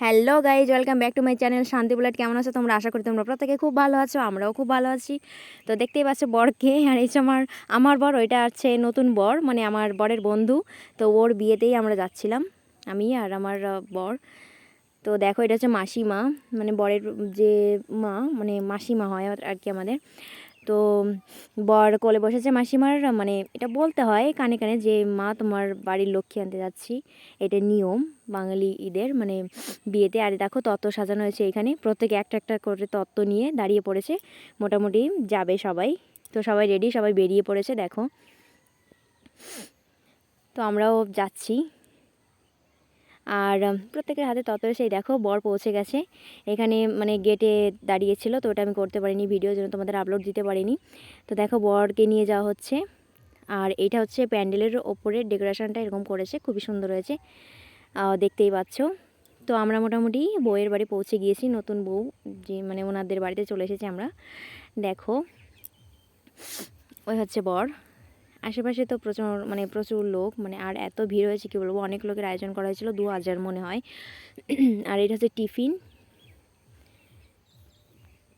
Hello guys, welcome back to my channel Shanti Bullet. কেমন আছো তোমরা? আশা করি তোমরা প্রত্যেকে খুব ভালো আছো, আমরাও খুব ভালো আছি। তো দেখতেই পাচ্ছ বরকে, আর এই আমার আমার বর, ওইটা আছে নতুন বর মানে আমার বরের বন্ধু। তো ওর বিয়েতেই আমরা যাচ্ছিলাম, আমি আর আমার বর। তো দেখো, এটা হচ্ছে মাসিমা মানে বরের যে মা মানে মাসিমা হয় আর কি আমাদের। তো বর কোলে বসেছে মাসিমার মানে এটা বলতে হয় কানে কানে যে, মা, তোমার বাড়ির লক্ষ্মী আনতে যাচ্ছি। এটা নিয়ম বাঙালি ঈদের মানে বিয়েতে। আর দেখো তত্ত্ব সাজানো হয়েছে এখানে। প্রত্যেকে একটা একটা করে তত্ত্ব নিয়ে দাঁড়িয়ে পড়েছে। মোটামুটি যাবে সবাই। তো সবাই রেডি, সবাই বেরিয়ে পড়েছে, দেখো। তো আমরাও যাচ্ছি। আর প্রত্যেকের হাতে তত্ত্ব সেই দেখো বর পৌঁছে গেছে। এখানে মানে গেটে দাঁড়িয়েছিল, তো ওটা আমি করতে পারিনি ভিডিও জন্য তোমাদের আপলোড দিতে পারিনি। তো দেখো বরকে নিয়ে যাওয়া হচ্ছে। আর এটা হচ্ছে প্যান্ডেলের ওপরের ডেকোরেশনটা এরকম করেছে, খুবই সুন্দর হয়েছে। দেখতেই পাচ্ছ। তো আমরা মোটামুটি বউয়ের বাড়ি পৌঁছে গিয়েছি, নতুন বউ যে মানে ওনাদের বাড়িতে চলে এসেছি আমরা। দেখো, ওই হচ্ছে বর। আশেপাশে তো প্রচুর মানে প্রচুর লোক মানে আর এত ভিড় হয়েছে কী বলব? অনেক লোকের আয়োজন করা হয়েছিল, দু হাজার মনে হয়। আর এটা হচ্ছে টিফিন।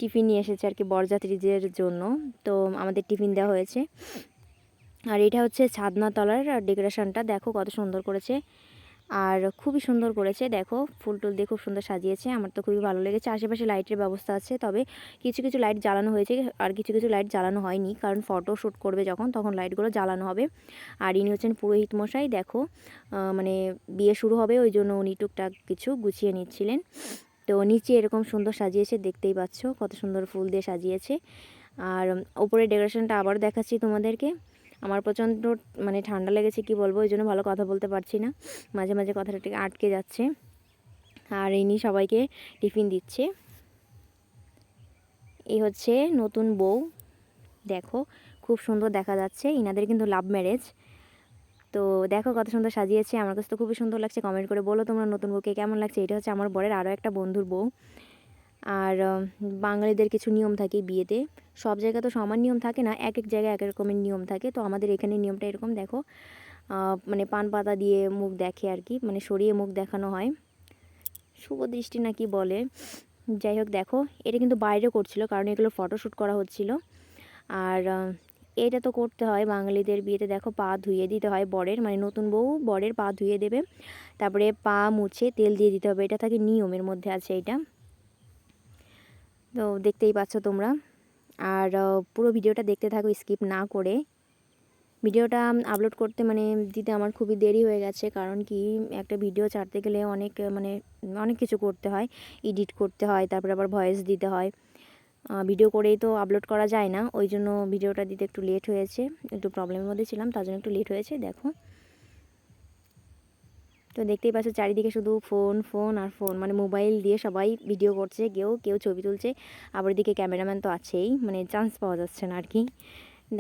টিফিন নিয়ে এসেছে আর কি বরযাত্রীদের জন্য। তো আমাদের টিফিন দেওয়া হয়েছে। আর এটা হচ্ছে ছাদনাতলার ডেকোরেশনটা। দেখো কত সুন্দর করেছে। আর খুবই সুন্দর করেছে। দেখো ফুল টুল দিয়ে খুব সুন্দর সাজিয়েছে। আমার তো খুবই ভালো লেগেছে। আশেপাশে লাইটের ব্যবস্থা আছে, তবে কিছু কিছু লাইট জ্বালানো হয়েছে আর কিছু কিছু লাইট জ্বালানো হয়নি। কারণ ফটো শ্যুট করবে যখন, তখন লাইটগুলো জ্বালানো হবে। আর ইনি হচ্ছেন পুরোহিত মশাই। দেখো মানে বিয়ে শুরু হবে, ওই জন্য উনি টুকটাক কিছু গুছিয়ে নিচ্ছিলেন। তো নিচে এরকম সুন্দর সাজিয়েছে, দেখতেই পাচ্ছ। কত সুন্দর ফুল দিয়ে সাজিয়েছে। আর ওপরে ডেকোরেশনটা আবার দেখাচ্ছি তোমাদেরকে। আমার প্রচণ্ড মানে ঠান্ডা লেগেছে, কি বলব? ওই জন্য ভালো কথা বলতে পারছি না। মাঝে মাঝে কথাটা আটকে যাচ্ছে। আর ইনি সবাইকে টিফিন দিচ্ছে। এই হচ্ছে নতুন বউ। দেখো, খুব সুন্দর দেখা যাচ্ছে। ইনাদের কিন্তু লাভ ম্যারেজ তো দেখো কত সুন্দর সাজিয়েছে। আমার কাছে তো খুবই সুন্দর লাগছে। কমেন্ট করে বলো তোমরা নতুন বউকে কেমন লাগছে? এটা হচ্ছে আমার বরের আরও একটা বন্ধুর বউ। আর বাঙালিদের কিছু নিয়ম থাকে বিয়েতে। সব জায়গা তো সমান নিয়ম থাকে না, এক এক জায়গায় এক রকমের নিয়ম থাকে। তো আমাদের এখানে নিয়মটা এরকম, দেখো মানে পান পাতা দিয়ে মুখ দেখে আর কি মানে সরিয়ে মুখ দেখানো হয়। শুভ দৃষ্টি না কি বলে। যাই হোক, দেখো, এটা কিন্তু বাইরে করছিল, কারণ এগুলো ফটোশ্যুট করা হচ্ছিল। আর এটা তো করতে হয় বাঙালিদের বিয়েতে, দেখো, পা ধুয়ে দিতে হয় বরের মানে নতুন বউ বরের পা ধুয়ে দেবে। তারপরে পা মুছে তেল দিয়ে দিতে হবে, এটা থাকে নিয়মের মধ্যে আছে এটা। তো দেখতেই পাচ্ছ তোমরা। আর পুরো ভিডিওটা দেখতে থাকো, স্কিপ না করে। ভিডিওটা আপলোড করতে মানে দিতে আমার খুবই দেরি হয়ে গেছে, কারণ কি, একটা ভিডিও ছাড়তে গেলে অনেক মানে অনেক কিছু করতে হয়। এডিট করতে হয়, তারপরে আবার ভয়েস দিতে হয়। ভিডিও করেই তো আপলোড করা যায় না, ওই জন্য ভিডিওটা দিতে একটু লেট হয়েছে। একটু প্রবলেমের মধ্যে ছিলাম, তার জন্য একটু লেট হয়েছে, দেখো। তো দেখতেই পাচ্ছ চারিদিকে শুধু ফোন ফোন আর ফোন। মানে মোবাইল দিয়ে সবাই ভিডিও করছে, কেউ কেউ ছবি তুলছে। আবার এদিকে ক্যামেরাম্যান তো আছেই মানে চান্স পাওয়া যাচ্ছে না আর কি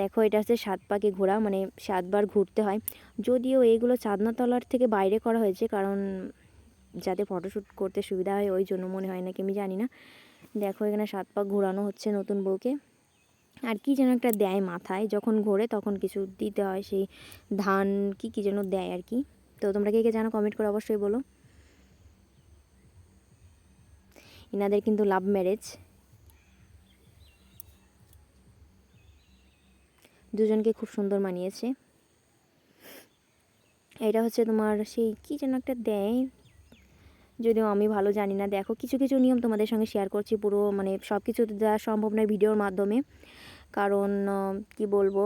দেখো, এটা হচ্ছে সাত পাকে ঘোরা মানে সাতবার ঘুরতে হয়। যদিও এইগুলো চাঁদনাতলার থেকে বাইরে করা হয়েছে, কারণ যাতে ফটোশ্যুট করতে সুবিধা হয়, ওই জন্য মনে হয় নাকি, আমি জানি না। দেখো, এখানে সাত পাক ঘোরানো হচ্ছে নতুন বউকে। আর কি যেন একটা দেয় মাথায়, যখন ঘোরে তখন কিছু দিতে হয়, সেই ধান কি কি যেন দেয় আর কি। তো তোমরা কে কে জানো কমেন্ট করে অবশ্যই বলো। ইনাদের কিন্তু লাভ ম্যারেজ দুজনকে খুব সুন্দর মানিয়েছে। এটা হচ্ছে তোমার সেই কি যেন একটা দেয়। যদিও আমি ভালো জানি না, দেখো কিছু কিছু নিয়ম তোমাদের সঙ্গে শেয়ার করছি পুরো মানে সব কিছু দেওয়া সম্ভব নয় ভিডিওর মাধ্যমে। কারণ কি বলব?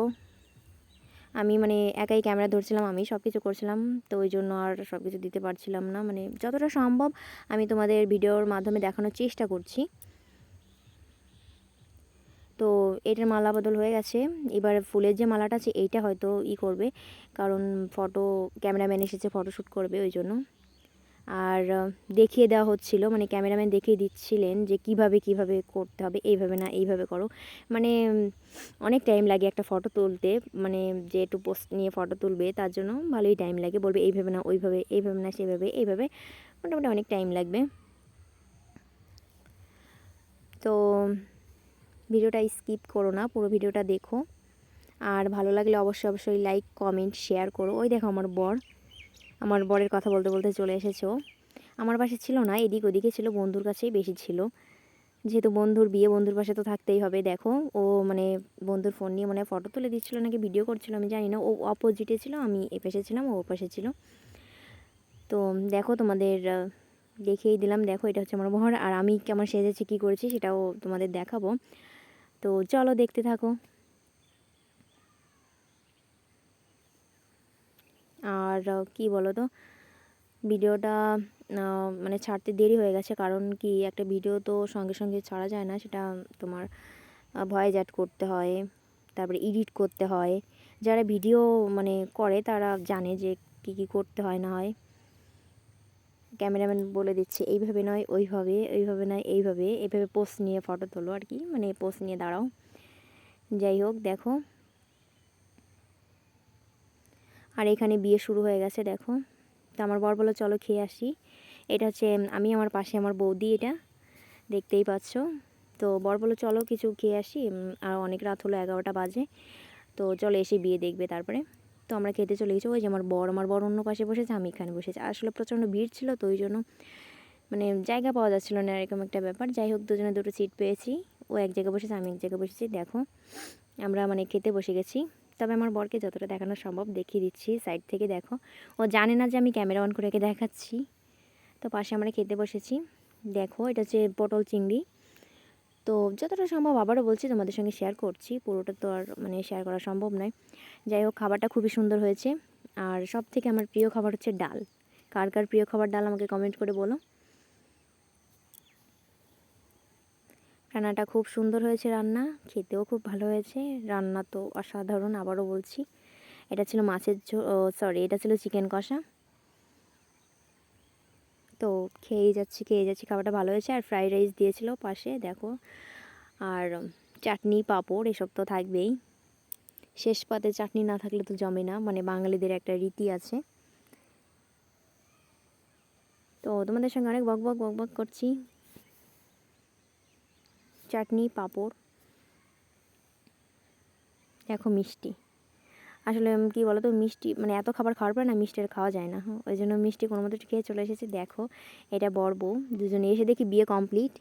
আমি মানে একাই ক্যামেরা ধরছিলাম, আমি সব কিছু করছিলাম, তো ওই জন্য আর সব কিছু দিতে পারছিলাম না। মানে যতটা সম্ভব আমি তোমাদের ভিডিওর মাধ্যমে দেখানোর চেষ্টা করছি। তো এটার মালা বদল হয়ে গেছে। এবার ফুলের যে মালাটা আছে, এইটা হয়তো ই করবে, কারণ ফটো ক্যামেরাম্যান এসেছে ফটোশ্যুট করবে, ওই জন্য। আর দেখিয়ে দেওয়া হচ্ছিল মানে ক্যামেরাম্যান দেখিয়ে দিচ্ছিলেন যে কীভাবে কীভাবে করতে হবে, এইভাবে না, এইভাবে করো। মানে অনেক টাইম লাগে একটা ফটো তুলতে মানে যে একটু পোস্ট নিয়ে ফটো তুলবে, তার জন্য ভালোই টাইম লাগে। বলবে এইভাবে না, ওইভাবে, এইভাবে না, সেভাবে, এইভাবে, মোটামুটি অনেক টাইম লাগবে। তো, ভিডিওটা স্কিপ করো না, পুরো ভিডিওটা দেখো। আর ভালো লাগলে অবশ্যই অবশ্যই লাইক কমেন্ট শেয়ার করো। ওই দেখো আমার বর। আমার বরের কথা বলতে বলতে চলে এসেছে। আমার পাশে ছিল না, এদিক ওদিকে ছিল, বন্ধুর কাছেই বেশি ছিল। যেহেতু বন্ধুর বিয়ে, বন্ধুর পাশে তো থাকতেই হবে, দেখো। ও মানে বন্ধুর ফোন নিয়ে মানে ফটো তুলে দিচ্ছিল নাকি ভিডিও করছিল, আমি জানি না। ও অপোজিটে ছিল, আমি এ পাশে ছিলাম, ও পাশে ছিল। তো দেখো তোমাদের দেখিয়েই দিলাম, দেখো এটা হচ্ছে আমার বহর আর আমি কেমন সেজেছি, কী করেছি সেটাও তোমাদের দেখাবো। তো চলো দেখতে থাকো। আর কি বলো তো ভিডিওটা মানে ছাড়তে দেরি হয়ে গেছে। কারণ কি, একটা ভিডিও তো সঙ্গে সঙ্গে ছাড়া যায় না। সেটা তোমার ভয়েস অ্যাড করতে হয়, তারপরে এডিট করতে হয়। যারা ভিডিও মানে করে, তারা জানে যে কী কী করতে হয় না হয়। ক্যামেরাম্যান বলে দিচ্ছে, এইভাবে নয়, ওইভাবে ওইভাবে নয়, এইভাবে। এইভাবে পোস্ট নিয়ে ফটো তোলো আর কি। মানে পোস্ট নিয়ে দাঁড়াও। যাই হোক, দেখো। আর এখানে বিয়ে শুরু হয়ে গেছে, দেখো। তো আমার বর বলো চলো খেয়ে আসি। এটা হচ্ছে আমি আমার পাশে আমার বৌদি এটা, দেখতেই পাচ্ছ। তো বর বলো চলো কিছু খেয়ে আসি। আর অনেক রাত হলো, এগারোটা বাজে। তো চলো এসে বিয়ে দেখবে তারপরে। তো আমরা খেতে চলে গেছি। ওই যে আমার বর আমার বর অন্য পাশে বসেছে, আমি এখানে বসেছি। আসলে প্রচণ্ড ভিড় ছিল, তো ওই জন্য মানে জায়গা পাওয়া যাচ্ছিল না, এরকম একটা ব্যাপার। যাই হোক, দুজনে দুটো সিট পেয়েছি। ও এক জায়গায় বসেছে, আমি এক জায়গায় বসেছি, দেখো। আমরা মানে খেতে বসে গেছি। তবে আমার বরকে যতটা দেখানো সম্ভব দেখিয়ে দিচ্ছি সাইড থেকে দেখো। ও জানে না যে আমি ক্যামেরা অন করে দেখাচ্ছি। তো পাশে আমরা খেতে বসেছি। দেখো, এটা হচ্ছে পটল চিংড়ি। তো যতটা সম্ভব আবারও বলছি, তোমাদের সঙ্গে শেয়ার করছি। পুরোটা তো আর মানে শেয়ার করা সম্ভব নয়। যাই হোক, খাবারটা খুবই সুন্দর হয়েছে। আর সব থেকে আমার প্রিয় খাবার হচ্ছে ডাল। কার কার প্রিয় খাবার ডাল আমাকে কমেন্ট করে বলো। রান্নাটা খুব সুন্দর হয়েছে রান্না, খেতেও খুব ভালো হয়েছে, রান্না তো অসাধারণ আবারও বলছি। এটা ছিল মাছের সরি এটা ছিল চিকেন কষা। তো খেয়েই যাচ্ছি খেয়ে যাচ্ছি, খাবারটা ভালো হয়েছে। আর ফ্রাইড রাইস দিয়েছিল পাশে, দেখো। আর চাটনি, পাঁপড়, এসব তো থাকবেই। শেষ পাতে চাটনি না থাকলে তো জমে না মানে বাঙালিদের একটা রীতি আছে। তো তোমাদের সঙ্গে অনেক বক বক বক বক করছি। চাটনি পাঁপড়। দেখো মিষ্টি। আসলে কী বলো তো মিষ্টি মানে এত খাবার খাওয়ার পরে না মিষ্টি আর খাওয়া যায় না। হ্যাঁ, ওই জন্য মিষ্টি কোনো মতো খেয়ে চলে এসেছি। দেখো এটা বর বউ দুজনে এসে দেখি বিয়ে কমপ্লিট।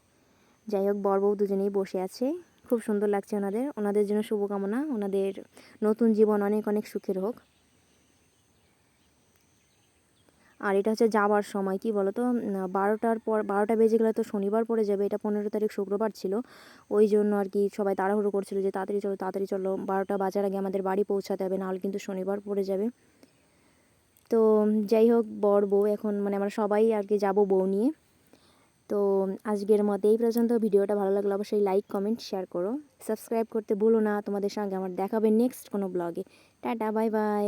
যাই হোক বর বউ দুজনেই বসে আছে। খুব সুন্দর লাগছে ওনাদের। ওনাদের জন্য শুভকামনা। ওনাদের নতুন জীবন অনেক অনেক সুখের হোক। আর এটা হচ্ছে যাওয়ার সময়, কি বলো তো বারোটার পর, বারোটা বেজে গেলে তো শনিবার পড়ে যাবে, এটা পনেরো তারিখ শুক্রবার ছিল। ওই জন্য আর কি সবাই তাড়াহুড়ো করছিল যে তাড়াতাড়ি চলো তাড়াতাড়ি চলো, বারোটা বাজার আগে আমাদের বাড়ি পৌঁছাতে হবে, নাহলে কিন্তু শনিবার পড়ে যাবে। তো, যাই হোক, বর, বউ, এখন মানে আমরা সবাই আর কি যাব বউ নিয়ে। তো, আজকের মতো এই পর্যন্ত। ভিডিওটা ভালো লাগলে অবশ্যই লাইক কমেন্ট শেয়ার করো। সাবস্ক্রাইব করতে ভুলো না। তোমাদের সঙ্গে আমার দেখাবে নেক্সট কোনো ব্লগে টাটা বাই বাই